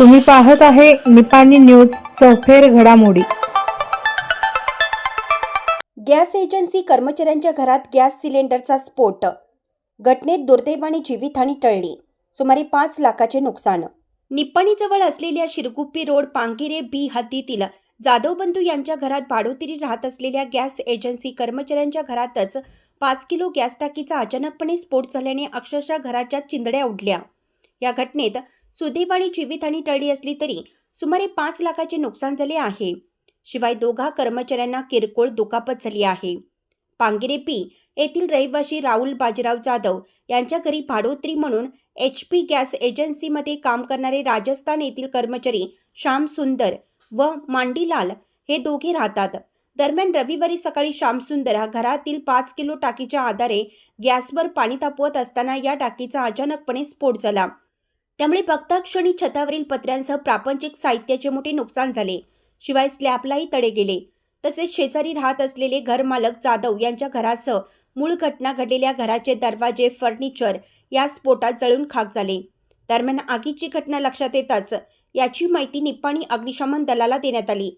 तुम्ही पाहत आहे निपाणी न्यूज सफेर घडामोडी. गॅस एजन्सी कर्मचाऱ्यांच्या घरात गॅस सिलेंडरचा स्फोट. घटनेत दुर्दैवाने जीवितहानी टळली. सुमारे पाच लाखाचे नुकसान. निप्पाणीजवळ असलेल्या शिरगुप्पी रोड पांगिरे बी हद्दीतील जाधव बंधू यांच्या घरात भाडोतीरी राहत असलेल्या गॅस एजन्सी कर्मचाऱ्यांच्या घरातच पाच किलो गॅस टाकीचा अचानकपणे स्फोट झाल्याने अक्षरशः घराच्या चिंदड्या उडल्या. या घटनेत सुदैवाने जीवितहानी टळली असली तरी सुमारे पाच लाखाचे नुकसान झाले आहे. शिवाय दोघा कर्मचाऱ्यांना किरकोळ दुखापत झाली आहे. पांगिरेपी येथील रहिवासी राहुल बाजीराव जाधव यांच्या घरी भाडोत्री म्हणून एच पी गॅस एजन्सीमध्ये काम करणारे राजस्थान येथील कर्मचारी श्याम सुंदर व मांडीलाल हे दोघे राहतात. दरम्यान रविवारी सकाळी श्याम सुंदर हा घरातील पाच किलो टाकीच्या आधारे गॅसवर पाणी तापवत असताना या टाकीचा अचानकपणे स्फोट झाला. त्यामुळे बघताक्षणी छतावरील पत्र्यांसह प्रापंचिक साहित्याचे मोठे नुकसान झाले. शिवाय स्लॅबलाही तडे गेले. तसेच शेजारी राहत असलेले घरमालक जाधव यांच्या घरासह मूळ घटना घडलेल्या घराचे दरवाजे फर्निचर या स्फोटात जळून खाक झाले. दरम्यान आगीची घटना लक्षात येताच याची माहिती निप्पाणी अग्निशमन दलाला देण्यात आली.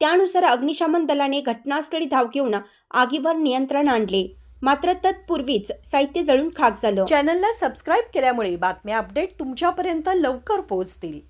त्यानुसार अग्निशमन दलाने घटनास्थळी धाव घेऊन आगीवर नियंत्रण आणले. मात्र तत्पूर्वीच साहित्य जळून खाक झालं. चॅनलला सबस्क्राईब केल्यामुळे बातम्या अपडेट तुमच्यापर्यंत लवकर पोहोचतील.